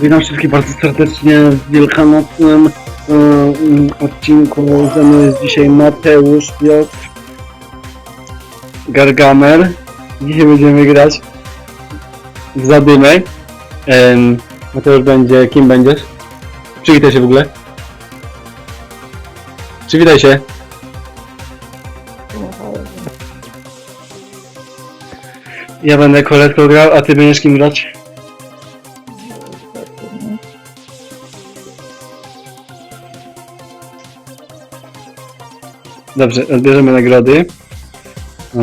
Witam wszystkich bardzo serdecznie w wielkanocnym e, mm, odcinku. Ze mną jest dzisiaj Mateusz, Piotr, Gargamer. Dzisiaj będziemy grać w zadymek. Em, Mateusz będzie, kim będziesz? Przywitaj się w ogóle. Przywitaj się. Ja będę koletką grał, a ty będziesz kim grać? Dobrze, odbierzemy nagrody. O,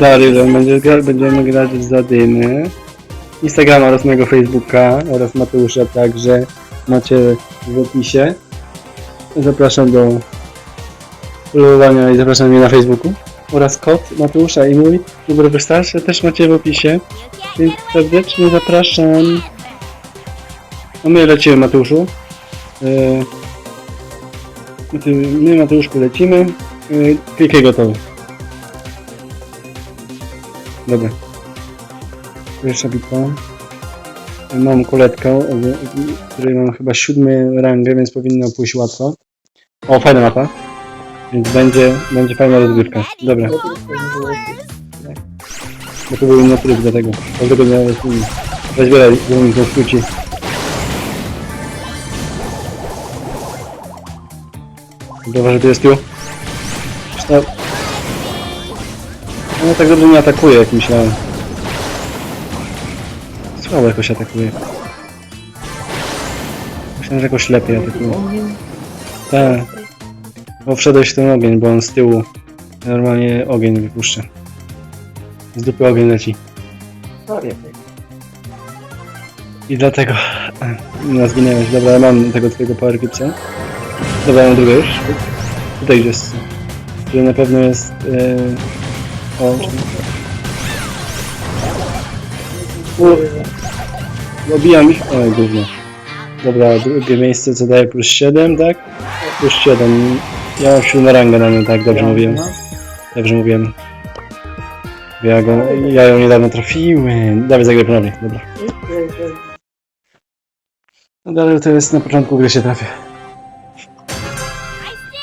Daryl, będzie, gra- będziemy grać w zadymy. Instagrama oraz mojego Facebooka oraz Mateusza także macie w opisie. Zapraszam do followowania i zapraszam mnie na Facebooku. Oraz kod Mateusza i mój numer wystarczy też macie w opisie. Więc serdecznie zapraszam. A my lecimy Mateuszu. Ty- My Mateuszku lecimy. Yy, Klikaj gotowy. Dobra. Pierwsza bitwa. Mam koletkę, w której mam chyba siódmy rangę, więc powinno pójść łatwo. O, fajna mapa. Więc będzie, będzie fajna rozgrywka. Dobra, bo to był inny tryb do tego. Dlatego miałem inny. Weź bo mi to skróci. Dobra, że tu jest. No tak dobrze nie atakuje, jak myślałem. Słabo jakoś atakuje. Myślałem, że jakoś lepiej atakuje. Tak. Bo wszedłeś w ten ogień, bo on z tyłu normalnie ogień wypuszcza. Z dupy ogień leci. I dlatego no, zginęłeś. Dobra, ja mam tego twojego power Gipsa. Dobra, mam drugie już. Tutaj jest. Który na pewno jest... Yy... O, U, Obijam ich. O, gówno. Dobra, drugie miejsce co daje plus 7, tak? Plus 7. Ja mam siódmą rangę na nią, tak? Dobrze mówiłem. Dobrze mówiłem. Ja, go, ja ją niedawno trafiłem. Dawaj zagraj ponownie, dobra. No dalej to jest na początku gry się trafia.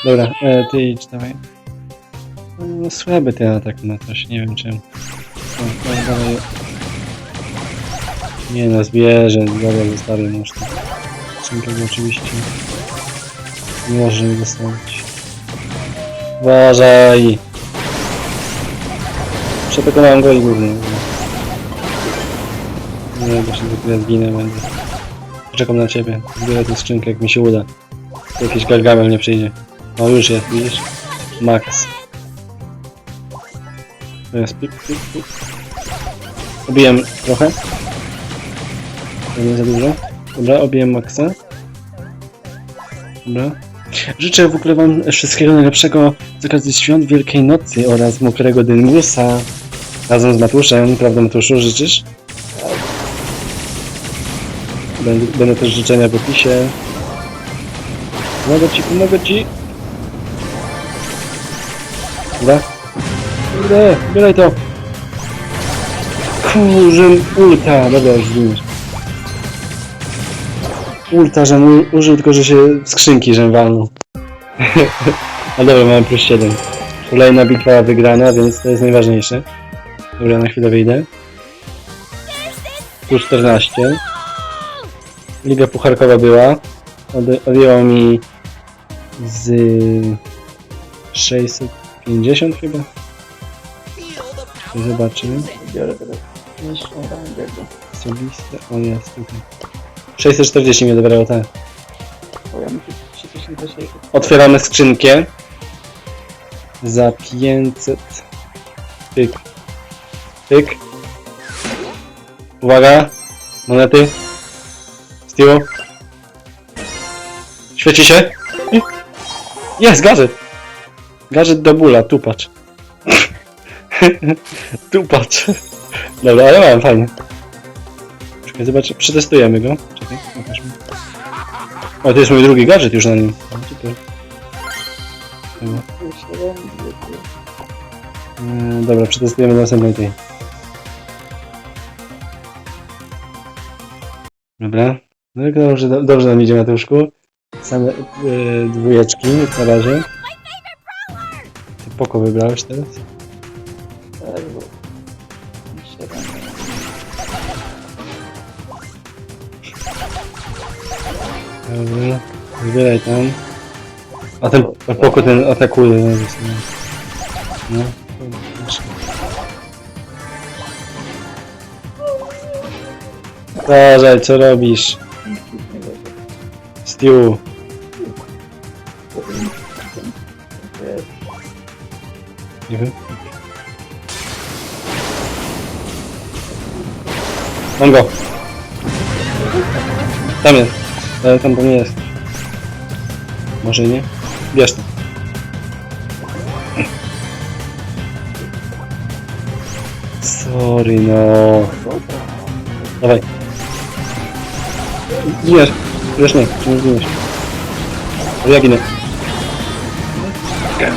Dobra, e, ty idź, dawaj. No słaby ten atak na coś, nie wiem czemu. O, dawaj, dawaj. Nie no, zbierze, dobra, zostawię już to. Czymczego oczywiście nie może nie zostawić. Uważaj! Przepokonałem go i górny. Nie, bo się zwykle zginę będę. Czekam na ciebie. Zbierę tę skrzynkę, jak mi się uda. Jakiś gargamel nie przyjdzie. O, już jest, widzisz? Max. To jest pik, pik, pik. Obiłem trochę. To nie za dużo. Dobra, obiłem Maxa. Dobra. Życzę w ogóle wam wszystkiego najlepszego z okazji świąt Wielkiej Nocy oraz mokrego dyngusa razem z Matuszem. Prawda Matuszu, życzysz? Będę, będą też życzenia w opisie. Pomogę ci, pomogę ci. Dobra. Kurde, bieraj to. Kurze, ulta. Dobra, już zginiesz. Ulta, że użył, tylko że się skrzynki, że walnął. A dobra, mamy plus 7. Kolejna bitwa wygrana, więc to jest najważniejsze. Dobra, na chwilę wyjdę. Plus 14. Liga pucharkowa była. Ode- Odjęło mi z 650 chyba. Zobaczymy. Biorę teraz Osobiste. O jest tutaj. 640 mnie dobrało, tak. bo ja muszę 3600. Otwieramy skrzynkę. Za 500. Pyk. Pyk. Uwaga. Monety. Z tyłu. Świeci się. I- Jest, gadżet. Gadżet do bóla, tupacz. tupacz. Dobra, ale mam, fajnie. Czekaj, zobaczę, przetestujemy go. Czekaj. O, to jest mój drugi gadżet już na nim. Super. Dobra, przetestujemy na następnej tej. Dobra. No i dobrze, dobrze nam idzie, Matuszku. Same yy, dwójeczki na razie. Ty poko wybrałeś teraz? Tak, bo... Wybieraj tam. A ten a poko ten atakuje. No. No. Uważaj, co robisz? Stew. Wiem. Mam go. Tam jest. Ale tam to nie jest. Może nie? Bierz to. Sorry, no. Dawaj. Giniesz. Już nie, czy nie zginiesz. Ja ginę.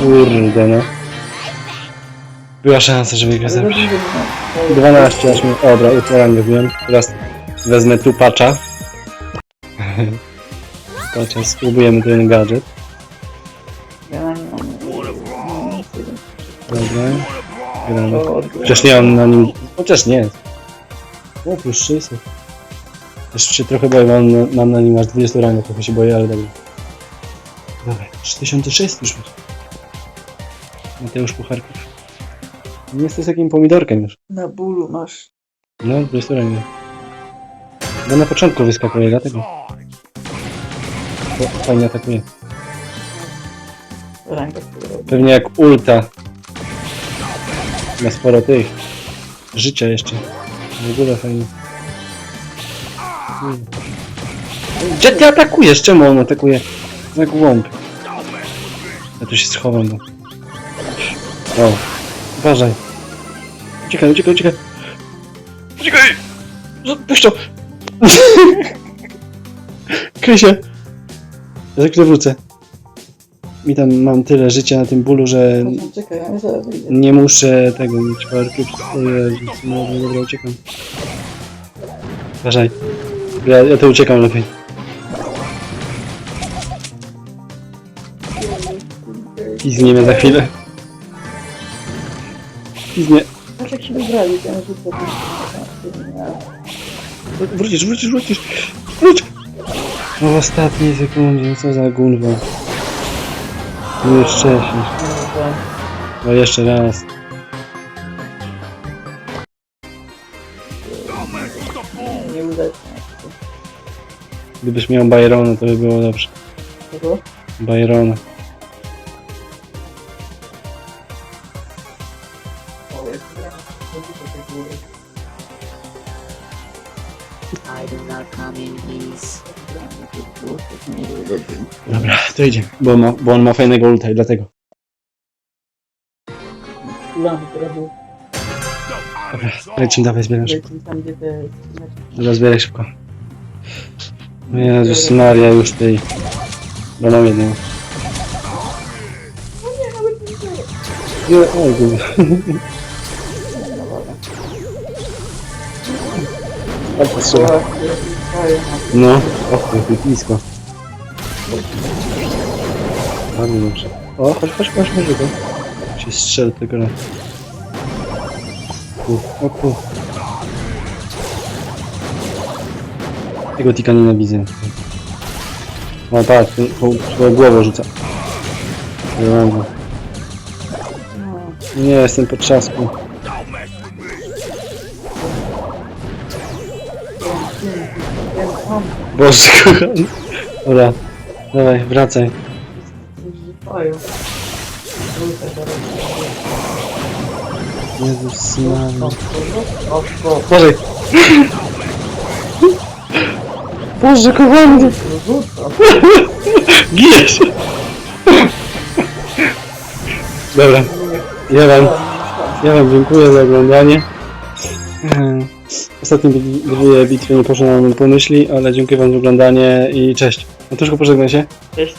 Kurde, no. Była szansa, żeby go zabrać. 12 aż mi... Dobra, utworam go wiem. Teraz wezmę tu patcha. Patcha, spróbujemy ten gadżet. Nie. Dobra. Gramy. To Chociaż nie mam na nim... Chociaż nie. O, plus 600. Jeszcze się trochę boję, mam, mam na nim aż 20 rangów, trochę się boję, ale dobra. Dobra, 3600 już. Mateusz Pucharków. Nie jesteś takim pomidorkiem już. Na bólu masz. No, 20 rangów. Bo na początku wyskakuje, dlatego. Bo fajnie atakuje. Robi. Pewnie jak ulta. Ma sporo tych. Życia jeszcze. W ogóle fajnie. Hmm. Gdzie ty atakujesz? Czemu on atakuje? Za głąb. Ja tu się schowam, bo... O, uważaj. Uciekaj, uciekaj, uciekaj. Uciekaj! Puszczą! Kryj się! Ja za chwilę wrócę. Mi tam mam tyle życia na tym bólu, że No, Czekaj, ja zaraz wyjdę. nie muszę tego mieć parki. No dobra, uciekam. Uważaj. Ja, ja to uciekam lepiej. Piznie mnie za chwilę. Piznie. Patrz jak się wybrali, ten rzucę. Wrócisz, wrócisz, wrócisz. Wróć! No w ostatniej sekundzie, co za gunwa. No już wcześniej. No jeszcze raz. Nie uda się. Gdybyś miał Byrona, to by było dobrze. Kogo? Byrona. Dobra, to idziemy. Bo, ma, bo on ma fajnego ulta i dlatego. Dobra, lecimy, dawaj, zbieraj szybko. Lecimy tam, gdzie te... Dobra, zbieraj szybko. Jezus Maria, już tej... Bo mam jedną. Nie, o, gówno. O, potrzeba. No, o, jak blisko. Bardzo dobrze. O, chodź, chodź, chodź, chodź, go. Się strzel tylko na... Ku, o ku. Tego tika nienawidzę. O, tu swoją głową rzuca. Go. Nie, jestem po trzasku. Boże, kochany. Dobra, dawaj, wracaj. Jezus Maria. Boże! Boże, kochany! Gijesz! Dobra, ja wam, ja wam dziękuję za oglądanie. Ostatnie bi- dwie bitwy nie poszły nam po myśli, ale dziękuję wam za oglądanie i cześć. Matuszku, pożegnaj się. Cześć.